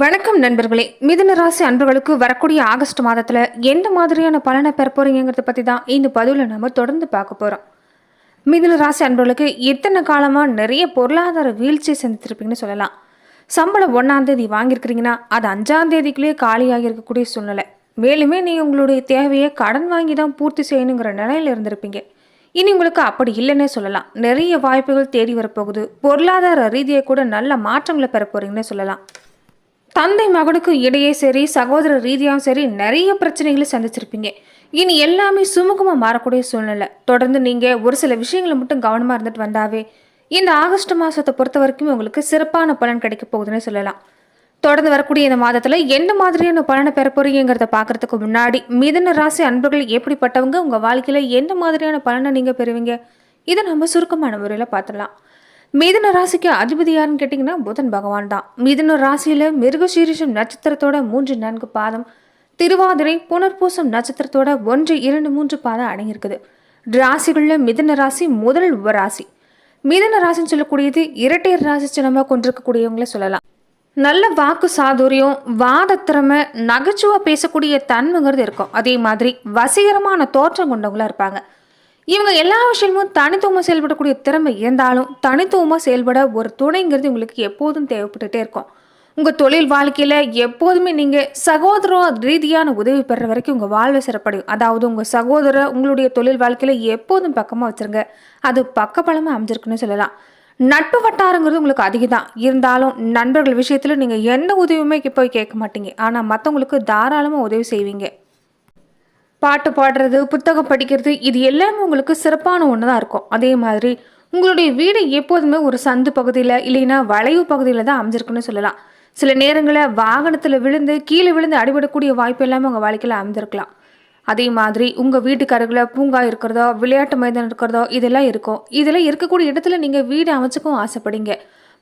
வணக்கம் நண்பர்களே. மிதுன ராசி அன்பர்களுக்கு வரக்கூடிய ஆகஸ்ட் மாதத்தில் எந்த மாதிரியான பலனை பெற போறீங்கிறத பற்றி தான் இந்த பதிவில் நம்ம தொடர்ந்து பார்க்க போகிறோம் மிதுன ராசி அன்பர்களுக்கு எத்தனை காலமாக நிறைய பொருளாதார வீழ்ச்சி சந்தித்திருப்பீங்கன்னு சொல்லலாம். சம்பளம் ஒன்றாம் தேதி வாங்கியிருக்கிறீங்கன்னா அது அஞ்சாம் தேதிக்குள்ளேயே காலியாகி இருக்கக்கூடிய சூழ்நிலை. மேலுமே நீங்கள் உங்களுடைய தேவையை கடன் வாங்கி தான் பூர்த்தி செய்யணுங்கிற நிலையில இருந்திருப்பீங்க. இனி உங்களுக்கு அப்படி இல்லைன்னே சொல்லலாம். நிறைய வாய்ப்புகள் தேடி வரப்போகுது. பொருளாதார ரீதியை கூட நல்ல மாற்றங்களை பெற போறீங்கன்னு சொல்லலாம். தந்தை மகனுக்கு இடையே சரி சகோதர ரீதியாகவும் சரி நிறைய பிரச்சனைகளை சந்திச்சிருப்பீங்க. இனி எல்லாமே சுமூகமாக மாறக்கூடிய சூழ்நிலை. தொடர்ந்து நீங்கள் ஒரு சில விஷயங்களை மட்டும் கவனமாக இருந்துட்டு வந்தாவே இந்த ஆகஸ்ட் மாதத்தை பொறுத்த வரைக்கும் உங்களுக்கு சிறப்பான பலன் கிடைக்க போகுதுன்னு சொல்லலாம். தொடர்ந்து வரக்கூடிய இந்த மாதத்தில் எந்த மாதிரியான பலனை பெற போறீங்கிறத பார்க்குறதுக்கு முன்னாடி மிதன ராசி அன்பர்கள் எப்படிப்பட்டவங்க உங்கள் வாழ்க்கையில் எந்த மாதிரியான பலனை நீங்கள் பெறுவீங்க இதை நம்ம சுருக்கமான முறையில் பார்த்துடலாம். மிதுன ராசிக்கு அதிபதி யாருன்னு கேட்டிங்கன்னா புதன் பகவான் தான். மிதுன ராசியில் மிருகசீரிஷம் நட்சத்திரத்தோட மூன்று நான்கு பாதம் திருவாதிரை புனர்பூசம் நட்சத்திரத்தோட ஒன்று இரண்டு மூன்று பாதம் அடங்கியிருக்குது. ராசிகளில் மிதுன ராசி முதல் உபராசி மிதுன ராசின்னு சொல்லக்கூடியது இரட்டையர் ராசி சின்னமாக கொண்டிருக்கக்கூடியவங்கள சொல்லலாம். நல்ல வாக்கு சாதுரியம் வாதத்திறமை நகைச்சுவை பேசக்கூடிய தன்மைங்கிறது இருக்கும். அதே மாதிரி வசீகரமான தோற்றம் கொண்டவங்களா இருப்பாங்க. இவங்க எல்லா விஷயமும் தனித்துவமாக செயல்படக்கூடிய திறமை இருந்தாலும் தனித்துவமாக செயல்பட ஒரு துணைங்கிறது உங்களுக்கு எப்போதும் தேவைப்பட்டுட்டே இருக்கும். உங்கள் தொழில் வாழ்க்கையில் எப்போதுமே நீங்கள் சகோதர ரீதியான உதவி பெற வரைக்கும் உங்கள் வாழ்வை சிறப்படையும். அதாவது உங்கள் சகோதர உங்களுடைய தொழில் வாழ்க்கையில் எப்போதும் பக்கமாக வச்சுருங்க. அது பக்கபலமாக அமைஞ்சிருக்குன்னு சொல்லலாம். நட்பு வட்டாரங்கிறது உங்களுக்கு அதிகம் தான் இருந்தாலும் நண்பர்கள் விஷயத்தில் நீங்கள் எந்த உதவியுமே போய் கேட்க மாட்டீங்க. ஆனால் மற்றவங்களுக்கு தாராளமாக உதவி செய்வீங்க. பாட்டு பாடுறது புத்தகம் படிக்கிறது இது எல்லாமே உங்களுக்கு சிறப்பான ஒன்று தான் இருக்கும். அதே மாதிரி உங்களுடைய வீடு எப்போதுமே ஒரு சந்து பகுதியில் இல்லைன்னா வளைவு பகுதியில் தான் அமைஞ்சிருக்குன்னு சொல்லலாம். சில நேரங்களில் வாகனத்தில் விழுந்து கீழே விழுந்து அடிபடக்கூடிய வாய்ப்பு எல்லாமே உங்கள் வாழ்க்கையில் அமைஞ்சிருக்கலாம். அதே மாதிரி உங்கள் வீட்டுக்கு பூங்கா இருக்கிறதோ விளையாட்டு மைதானம் இருக்கிறதோ இதெல்லாம் இருக்கும். இதெல்லாம் இருக்கக்கூடிய இடத்துல நீங்கள் வீடு அமைச்சுக்கும் ஆசைப்படுங்க.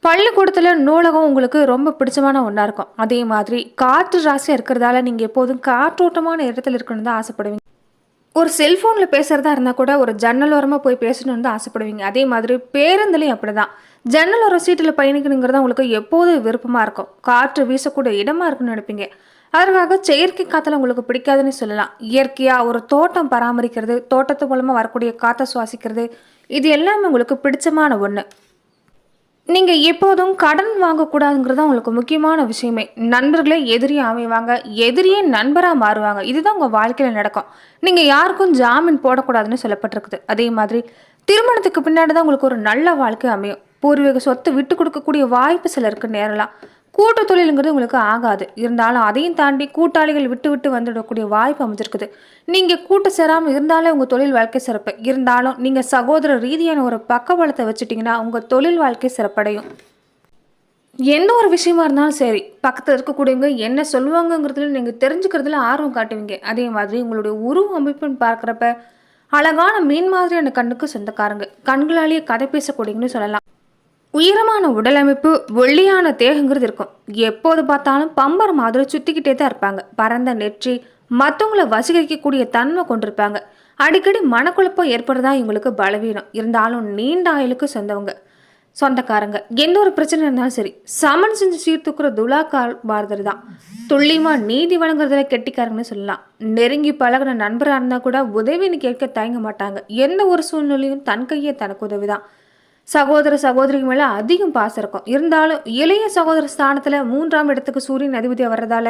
பள்ளிக்கூடத்தில் நூலகம் உங்களுக்கு ரொம்ப பிடிச்சமான ஒன்றா இருக்கும். அதே மாதிரி காற்று ராசியாக இருக்கிறதால நீங்கள் எப்போதும் காற்றோட்டமான இடத்துல இருக்கணும்னு தான் ஆசைப்படுவீங்க. ஒரு செல்ஃபோனில் பேசுகிறதா இருந்தால் கூட ஒரு ஜன்னல் ஓரமாக போய் பேசணும்னு தான் ஆசைப்படுவீங்க. அதே மாதிரி பேருந்துலையும் அப்படி தான் ஜன்னல் ஒரு சீட்டில் பயணிக்கணுங்கிறது உங்களுக்கு எப்போதும் விருப்பமாக இருக்கும். காற்று வீசக்கூடிய இடமா இருக்குன்னு நினைப்பீங்க. அதற்காக செயற்கை காற்றுல உங்களுக்கு பிடிக்காதுன்னு சொல்லலாம். இயற்கையாக ஒரு தோட்டம் பராமரிக்கிறது தோட்டத்து மூலமாக வரக்கூடிய காற்றை சுவாசிக்கிறது இது எல்லாமே உங்களுக்கு பிடிச்சமான ஒன்று நீங்கள் எப்போதும் கடன் வாங்கக்கூடாதுங்கிறது தான் உங்களுக்கு முக்கியமான விஷயமே. நண்பர்களே எதிரியாக அமைவாங்க எதிரியே நண்பராக மாறுவாங்க. இதுதான் உங்கள் வாழ்க்கையில் நடக்கும். நீங்கள் யாருக்கும் ஜாமீன் போடக்கூடாதுன்னு சொல்லப்பட்டிருக்குது. அதே மாதிரி திருமணத்துக்கு பின்னாடி தான் உங்களுக்கு ஒரு நல்ல வாழ்க்கை அமையும். பூர்வீக சொத்து விட்டு கொடுக்கக்கூடிய வாய்ப்பு சிலருக்கு நேரலாம். கூட்டு தொழிலுங்கிறது உங்களுக்கு ஆகாது. இருந்தாலும் அதையும் தாண்டி கூட்டாளிகள் விட்டு விட்டு வந்துடக்கூடிய வாய்ப்பு அமைஞ்சிருக்குது. நீங்கள் கூட்டு சேராமல் இருந்தாலே உங்கள் தொழில் வாழ்க்கை சிறப்பு. இருந்தாலும் நீங்கள் சகோதர ரீதியான ஒரு பக்கபலத்தை வச்சுட்டிங்கன்னா உங்கள் தொழில் வாழ்க்கை சிறப்படையும். எந்த ஒரு விஷயமா இருந்தாலும் சரி பக்கத்தில் இருக்கக்கூடியவங்க என்ன சொல்லுவாங்கங்கிறதுல நீங்கள் தெரிஞ்சுக்கிறதுல ஆர்வம் காட்டுவீங்க. அதே மாதிரி உங்களுடைய உருவ அமைப்புன்னு பார்க்குறப்ப அழகான மீன் மாதிரியான கண்ணுக்கு சொந்தக்காரங்க. கண்களாலேயே கதை பேசக்கூடியங்கன்னு சொல்லலாம். உயரமான உடலமைப்பு ஒல்லியான தேகங்கிறது இருக்கும். எப்போது பார்த்தாலும் பம்பர் மாதிரி சுற்றிக்கிட்டே தான் இருப்பாங்க. பரந்த நெற்றி மற்றவங்கள வசீகரிக்கக்கூடிய தன்மை கொண்டிருப்பாங்க. அடிக்கடி மனக்குழப்பம் ஏற்படுறதா இவங்களுக்கு பலவீனம். இருந்தாலும் நீண்ட ஆயுளுக்கு சொந்தவங்க சொந்தக்காரங்க. எந்த ஒரு பிரச்சனை இருந்தாலும் சரி சமன் செஞ்சு சீர்தூக்குற துலாக்கால் பாரதர் தான். துல்லியமாக நீதி வழங்குறதுல கெட்டிக்காரங்கன்னு சொல்லலாம். நெருங்கி பழகின நண்பராக இருந்தால் கூட உதவின்னு கேட்க தயங்க மாட்டாங்க. எந்த ஒரு சூழ்நிலையும் தன் கையே தனக்கு உதவி தான் சகோதர சகோதரிக்கு மேலே அதிகம் பாசம் இருக்கும். இருந்தாலும் இளைய சகோதர ஸ்தானத்தில் மூன்றாம் இடத்துக்கு சூரியன் அதிபதியாக வர்றதால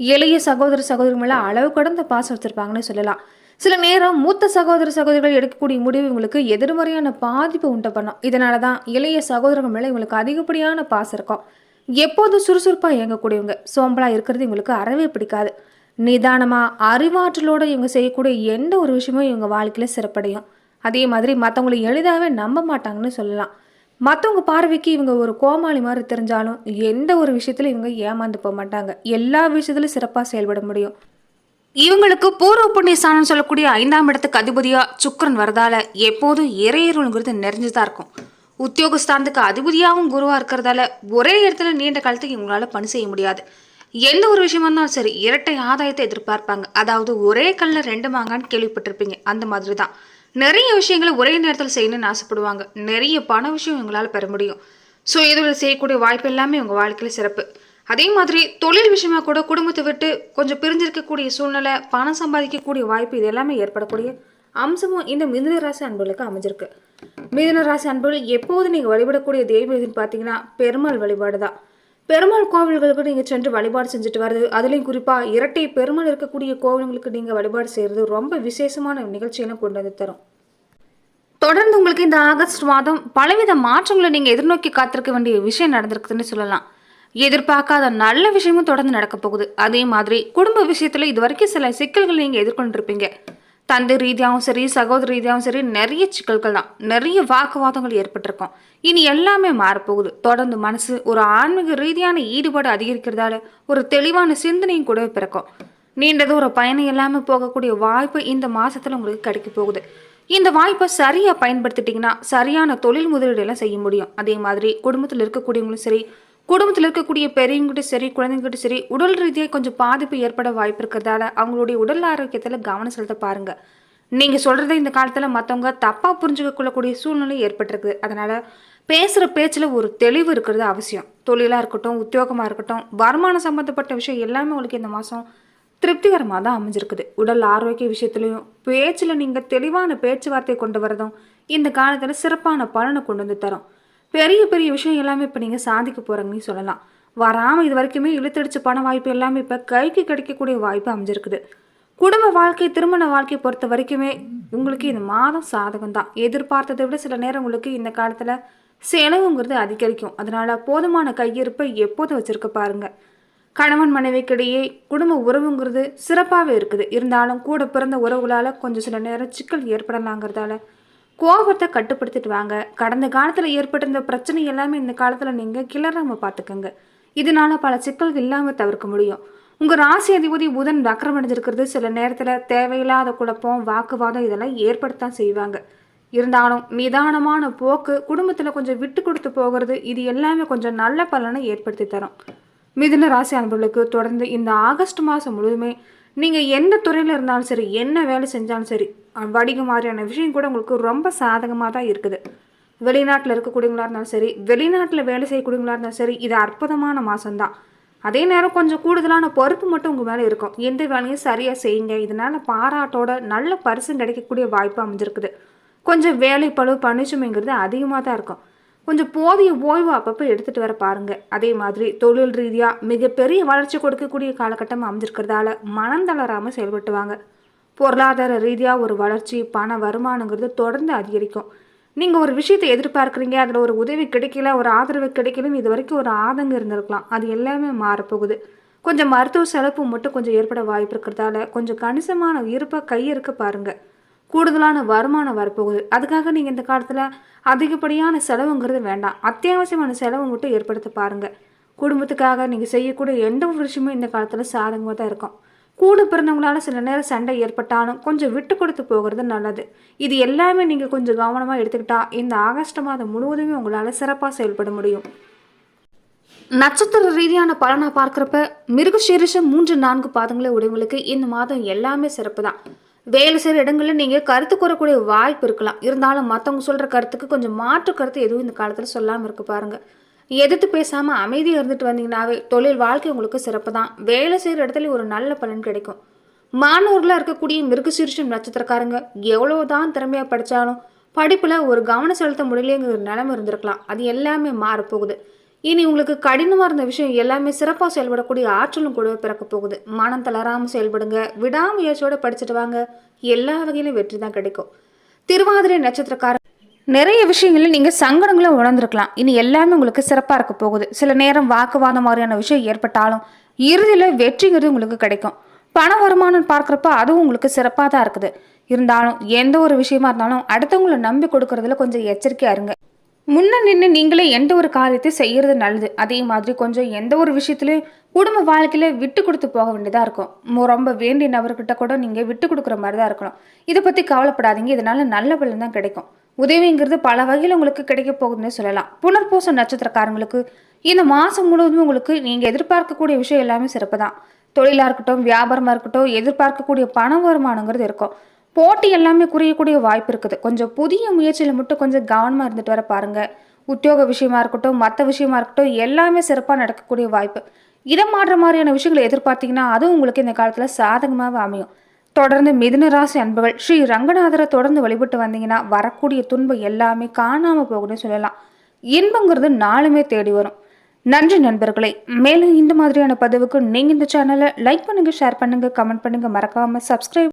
இளைய சகோதர சகோதரி மேலே அளவு கடந்த பாசம் வச்சுருப்பாங்கன்னு சொல்லலாம். சில நேரம் மூத்த சகோதர சகோதரிகள் எடுக்கக்கூடிய முடிவு இவங்களுக்கு எதிர்மறையான பாதிப்பு உண்டு பண்ணும். இதனால தான் இளைய சகோதரர்கள் மேலே இவங்களுக்கு அதிகப்படியான பாசம் இருக்கும். எப்போதும் சுறுசுறுப்பாக இயங்கக்கூடியவங்க. சோம்பலாக இருக்கிறது இவங்களுக்கு அறவே பிடிக்காது. நிதானமாக அறிவாற்றலோடு இவங்க செய்யக்கூடிய எந்த ஒரு விஷயமும் இவங்க வாழ்க்கையில் சிறப்படையும். அதே மாதிரி மற்றவங்களை எளிதாகவே நம்ப மாட்டாங்கன்னு சொல்லலாம். மற்றவங்க பார்வைக்கு இவங்க ஒரு கோமாளி மாதிரி தெரிஞ்சாலும் எந்த ஒரு விஷயத்துல இவங்க ஏமாந்து போக மாட்டாங்க. எல்லா விஷயத்துலையும் சிறப்பாக செயல்பட முடியும். இவங்களுக்கு பூர்வ புண்ணியஸ்தானம் சொல்லக்கூடிய ஐந்தாம் இடத்துக்கு அதிபதியாக சுக்கரன் வரதால எப்போதும் இறையருள்ங்கிறது நிறைஞ்சுதான் இருக்கும். உத்தியோகஸ்தானத்துக்கு அதிபதியாகவும் குருவாக இருக்கிறதால ஒரே இடத்துல நீண்ட காலத்துக்கு இவங்களால பணி செய்ய முடியாது. எந்த ஒரு விஷயமா இருந்தாலும் சரி இரட்டை ஆதாயத்தை எதிர்பார்ப்பாங்க. அதாவது ஒரே கல்ல ரெண்டு மாங்கான்னு கேள்விப்பட்டிருப்பீங்க. அந்த மாதிரி தான் நிறைய விஷயங்களை ஒரே நேரத்தில் செய்யணும்னு ஆசைப்படுவாங்க. நிறைய பண விஷயம் இவங்களால் பெற முடியும். ஸோ இதில் செய்யக்கூடிய வாய்ப்பு எல்லாமே உங்கள் வாழ்க்கையில் சிறப்பு. அதே மாதிரி தொழில் விஷயமா கூட குடும்பத்தை விட்டு கொஞ்சம் பிரிஞ்சிருக்கக்கூடிய சூழ்நிலை பணம் சம்பாதிக்கக்கூடிய வாய்ப்பு இது எல்லாமே ஏற்படக்கூடிய அம்சமும் இந்த மிதுன ராசி அன்புகளுக்கு அமைஞ்சிருக்கு. மிதுன ராசி அன்புகள் எப்போது நீங்கள் வழிபடக்கூடிய தெய்வம் எதுன்னு பார்த்தீங்கன்னா பெருமாள் வழிபாடு தான் பெருமாள் கோவில்களுக்கு நீங்கள் சென்று வழிபாடு செஞ்சுட்டு வர்றது அதுலேயும் குறிப்பாக இரட்டை பெருமாள் இருக்கக்கூடிய கோவில்களுக்கு நீங்கள் வழிபாடு செய்கிறது ரொம்ப விசேஷமான நிகழ்ச்சியெல்லாம் கொண்டு வந்து தரும். தொடர்ந்து உங்களுக்கு இந்த ஆகஸ்ட் மாதம் பலவித மாற்றங்களை நீங்கள் எதிர்நோக்கி காத்திருக்க வேண்டிய விஷயம் நடந்திருக்குதுன்னு சொல்லலாம். எதிர்பார்க்காத நல்ல விஷயமும் தொடர்ந்து நடக்க போகுது. அதே மாதிரி குடும்ப விஷயத்தில் இது வரைக்கும் சில சிக்கல்கள் நீங்கள் எதிர்கொண்டிருப்பீங்க. தந்தை ரீதியாகவும் சரி சகோதர ரீதியாகவும் சரி நிறைய சிக்கல்கள் தான். நிறைய வாக்குவாதங்கள் ஏற்பட்டிருக்கும். இனி எல்லாமே மாறப்போகுது. தொடர்ந்து மனசு ஒரு ஆன்மீக ரீதியான ஈடுபாடு அதிகரிக்கிறதால ஒரு தெளிவான சிந்தனையும் கூட பிறக்கும். நீண்டது ஒரு பயணம் இல்லாமல் போகக்கூடிய வாய்ப்பு இந்த மாதத்தில் உங்களுக்கு கிடைக்க போகுது. இந்த வாய்ப்பை சரியாக பயன்படுத்திட்டிங்கன்னா சரியான தொழில் முதலீடு எல்லாம் செய்ய முடியும். அதே மாதிரி குடும்பத்தில் இருக்கக்கூடியவங்களும் சரி குடும்பத்தில் இருக்கக்கூடிய பெரியவங்ககிட்ட சரி குழந்தைங்கிட்ட சரி உடல் ரீதியாக கொஞ்சம் பாதிப்பு ஏற்பட வாய்ப்பு இருக்கிறதால அவங்களுடைய உடல் ஆரோக்கியத்தில் கவனம் செலுத்த பாருங்க. நீங்கள் சொல்கிறத இந்த காலத்தில் மற்றவங்க தப்பாக புரிஞ்சுக்க கொள்ளக்கூடிய சூழ்நிலை ஏற்பட்டிருக்குது அதனால் பேசுகிற பேச்சில் ஒரு தெளிவு இருக்கிறது அவசியம். தொழிலாக இருக்கட்டும் உத்தியோகமாக இருக்கட்டும் வருமானம் சம்மந்தப்பட்ட விஷயம் எல்லாமே உங்களுக்கு இந்த மாதம் திருப்திகரமாக தான் அமைஞ்சிருக்குது. உடல் ஆரோக்கிய விஷயத்துலையும் பேச்சில் நீங்கள் தெளிவான பேச்சுவார்த்தை கொண்டு வரதும் இந்த காலத்தில் சிறப்பான பலனை கொண்டு வந்து தரும். பெரிய பெரிய விஷயம் எல்லாமே இப்போ நீங்கள் சாதிக்க போகிறீங்கன்னு சொல்லலாம். வராமல் இது வரைக்குமே இழுத்தடிச்ச பண வாய்ப்பு எல்லாமே இப்போ கைக்கு கிடைக்கக்கூடிய வாய்ப்பு அமைஞ்சிருக்குது. குடும்ப வாழ்க்கை திருமண வாழ்க்கை பொறுத்த வரைக்குமே உங்களுக்கு இந்த மாதம் சாதகம் தான் எதிர்பார்த்ததை விட சில நேரம் உங்களுக்கு இந்த காலத்தில் செலவுங்கிறது அதிகரிக்கும். அதனால போதுமான கையிருப்பை எப்போதும் வச்சுருக்க பாருங்கள் கணவன் மனைவிக்கிடையே குடும்ப உறவுங்கிறது சிறப்பாகவே இருக்குது. இருந்தாலும் கூட பிறந்த உறவுகளால் கொஞ்சம் சில நேரம் சிக்கல் ஏற்படலாங்கிறதால கோபத்தை கட்டுப்படுத்திட்டு வாங்க. கடந்த காலத்தில் ஏற்பட்டிருந்த பிரச்சனை எல்லாமே இந்த காலத்தில் நீங்கள் கிளறாம பார்த்துக்கோங்க இதனால பல சிக்கல்கள் இல்லாமல் தவிர்க்க முடியும். உங்கள் ராசி அதிபதி புதன் வக்கரமடைஞ்சிருக்கிறது சில நேரத்தில் தேவையில்லாத குழப்பம் வாக்குவாதம் இதெல்லாம் ஏற்படுத்தான் செய்வாங்க. இருந்தாலும் நிதானமான போக்கு குடும்பத்தில் கொஞ்சம் விட்டு கொடுத்து போகிறது இது எல்லாமே கொஞ்சம் நல்ல பலனை ஏற்படுத்தி தரும். மிதுன ராசி அன்பர்களுக்கு தொடர்ந்து இந்த ஆகஸ்ட் மாதம் முழுவதுமே நீங்கள் எந்த துறையில் இருந்தாலும் சரி என்ன வேலை செஞ்சாலும் சரி வடிக மாதிரியான விஷயம் கூட உங்களுக்கு ரொம்ப சாதகமாக தான் இருக்குது. வெளிநாட்டில் இருக்கக்கூடியவங்களா இருந்தாலும் சரி வெளிநாட்டில் வேலை செய்யக்கூடியவங்களா இருந்தாலும் சரி இது அற்புதமான மாதம்தான் அதே நேரம் கொஞ்சம் கூடுதலான பொறுப்பு மட்டும் உங்கள் மேலே இருக்கும். எந்த வேலையும் சரியாக செய்யுங்க. இதனால் பாராட்டோட நல்ல பரிசு கிடைக்கக்கூடிய வாய்ப்பு அமைஞ்சிருக்குது. கொஞ்சம் வேலை பழு பணிச்சுமைங்கிறது அதிகமாக தான் இருக்கும். கொஞ்சம் போதிய ஓய்வு அப்பப்போ எடுத்துகிட்டு வர பாருங்கள் அதே மாதிரி தொழில் ரீதியாக மிகப்பெரிய வளர்ச்சி கொடுக்கக்கூடிய காலகட்டம் அமைஞ்சிருக்கிறதால மனம் தளராமல் செயல்பட்டுவாங்க பொருளாதார ரீதியாக ஒரு வளர்ச்சி பண வருமானங்கிறது தொடர்ந்து அதிகரிக்கும். நீங்கள் ஒரு விஷயத்தை எதிர்பார்க்குறீங்க அதில் ஒரு உதவி கிடைக்கல ஒரு ஆதரவு கிடைக்கலன்னு இது வரைக்கும் ஒரு ஆதங்கம் இருந்திருக்கலாம். அது எல்லாமே மாறப்போகுது. கொஞ்சம் மருத்துவ செலவு மட்டும் கொஞ்சம் ஏற்பட வாய்ப்பு இருக்கிறதால கொஞ்சம் கணிசமான இருப்பை கையிருக்க பாருங்கள் கூடுதலான வருமானம் வரப்போகுது. அதுக்காக நீங்கள் இந்த காலத்தில் அதிகப்படியான செலவுங்கிறது வேண்டாம். அத்தியாவசியமான செலவு மட்டும் ஏற்படுத்த பாருங்கள் குடும்பத்துக்காக நீங்கள் செய்யக்கூடிய எந்த ஒரு விஷயமும் இந்த காலத்தில் சாதகமாக தான் இருக்கும். கூட பிறந்தவங்களால சில நேரம் சண்டை ஏற்பட்டாலும் கொஞ்சம் விட்டு கொடுத்து போகிறது நல்லது. இது எல்லாமே நீங்கள் கொஞ்சம் கவனமாக எடுத்துக்கிட்டா இந்த ஆகஸ்ட் மாதம் முழுவதுமே உங்களால் சிறப்பாக செயல்பட முடியும். நட்சத்திர ரீதியான பலனை பார்க்குறப்ப மிருகசீரிஷம் மூன்று நான்கு பாதங்களை உடையவங்களுக்கு இந்த மாதம் எல்லாமே சிறப்பு தான் வேலை செய்கிற இடங்களில் நீங்கள் கருத்து கூறக்கூடிய வாய்ப்பு இருக்கலாம். இருந்தாலும் மற்றவங்க சொல்கிற கருத்துக்கு கொஞ்சம் மாற்று கருத்து எதுவும் இந்த காலத்தில் சொல்லாமல் இருக்க பாருங்கள் எதிர்த்து பேசாமல் அமைதியாக இருந்துட்டு வந்தீங்கன்னாவே தொழில் வாழ்க்கை உங்களுக்கு சிறப்பு தான் வேலை செய்கிற இடத்துல ஒரு நல்ல பலன் கிடைக்கும். மாணவர்களாக இருக்கக்கூடிய மிருகசீரிஷம் நட்சத்திரக்காரங்க எவ்வளவுதான் திறமையாக படித்தாலும் படிப்பில் ஒரு கவனம் செலுத்த முடியலைங்கிற நிலைமை இருந்திருக்கலாம். அது எல்லாமே மாறப்போகுது. இனி உங்களுக்கு கடினமாக இருந்த விஷயம் எல்லாமே சிறப்பாக செயல்படக்கூடிய ஆற்றலும் கூட பிறக்க போகுது. மனம் தளராமல் செயல்படுங்க. விடாமுயற்சியோடு படிச்சுட்டு வாங்க. எல்லா வகையிலும் வெற்றி தான் கிடைக்கும். திருவாதிரை நட்சத்திரக்காரன் நிறைய விஷயங்களில் நீங்கள் சங்கடங்களை உணர்ந்துருக்கலாம். இனி எல்லாமே உங்களுக்கு சிறப்பாக இருக்க போகுது. சில நேரம் வாக்குவாதம் மாதிரியான விஷயம் ஏற்பட்டாலும் இறுதியில் வெற்றிங்கிறது உங்களுக்கு கிடைக்கும். பண வருமானம் பார்க்குறப்ப அதுவும் உங்களுக்கு சிறப்பாக தான் இருக்குது. இருந்தாலும் எந்த ஒரு விஷயமா இருந்தாலும் அடுத்தவங்களை நம்பி கொடுக்கறதுல கொஞ்சம் எச்சரிக்கையா இருங்க. முன்ன நின்று நீங்களே எந்த ஒரு காரியத்தை செய்கிறது நல்லது. அதே மாதிரி கொஞ்சம் எந்த ஒரு விஷயத்துலையும் குடும்ப வாழ்க்கையில் விட்டு கொடுத்து போக வேண்டியதாக இருக்கும். ரொம்ப வேண்டிய நபர்கிட்ட கூட நீங்கள் விட்டு கொடுக்குற மாதிரி தான் இருக்கணும். இதை பற்றி கவலைப்படாதீங்க. இதனால் நல்ல பலன் தான் கிடைக்கும். உதவிங்கிறது பல வகையில் உங்களுக்கு கிடைக்க போகுதுன்னு சொல்லலாம். புனர்பூச நட்சத்திரக்காரங்களுக்கு இந்த மாதம் முழுவதும் உங்களுக்கு நீங்கள் எதிர்பார்க்கக்கூடிய விஷயம் எல்லாமே சிறப்பு தான் தொழிலாக இருக்கட்டும் வியாபாரமாக இருக்கட்டும் எதிர்பார்க்கக்கூடிய பண வருமானங்கிறது இருக்கும். போட்டி எல்லாமே குறையக்கூடிய வாய்ப்பு இருக்குது. கொஞ்சம் புதிய முயற்சியில் மட்டும் கொஞ்சம் கவனமாக இருந்துட்டு வர பாருங்கள் உத்தியோக விஷயமா இருக்கட்டும் மற்ற விஷயமா இருக்கட்டும் எல்லாமே சிறப்பாக நடக்கக்கூடிய வாய்ப்பு. இடம் மாற்ற மாதிரியான விஷயங்களை எதிர்பார்த்தீங்கன்னா அதுவும் உங்களுக்கு இந்த காலத்தில் சாதகமாகவே அமையும். தொடர்ந்து மிதுன ராசி அன்புகள் ஸ்ரீ ரங்கநாதரை தொடர்ந்து வழிபட்டு வந்தீங்கன்னா வரக்கூடிய துன்பம் எல்லாமே காணாமல் போகும்னு சொல்லலாம். இன்பங்கிறது நாளுமே தேடி வரும். நன்றி நண்பர்களே மேலும் இந்த மாதிரியான பதிவுக்கு நீங்கள் இந்த சேனலை லைக் பண்ணுங்கள் ஷேர் பண்ணுங்கள் கமெண்ட் பண்ணுங்கள் மறக்காமல் சப்ஸ்கிரைப்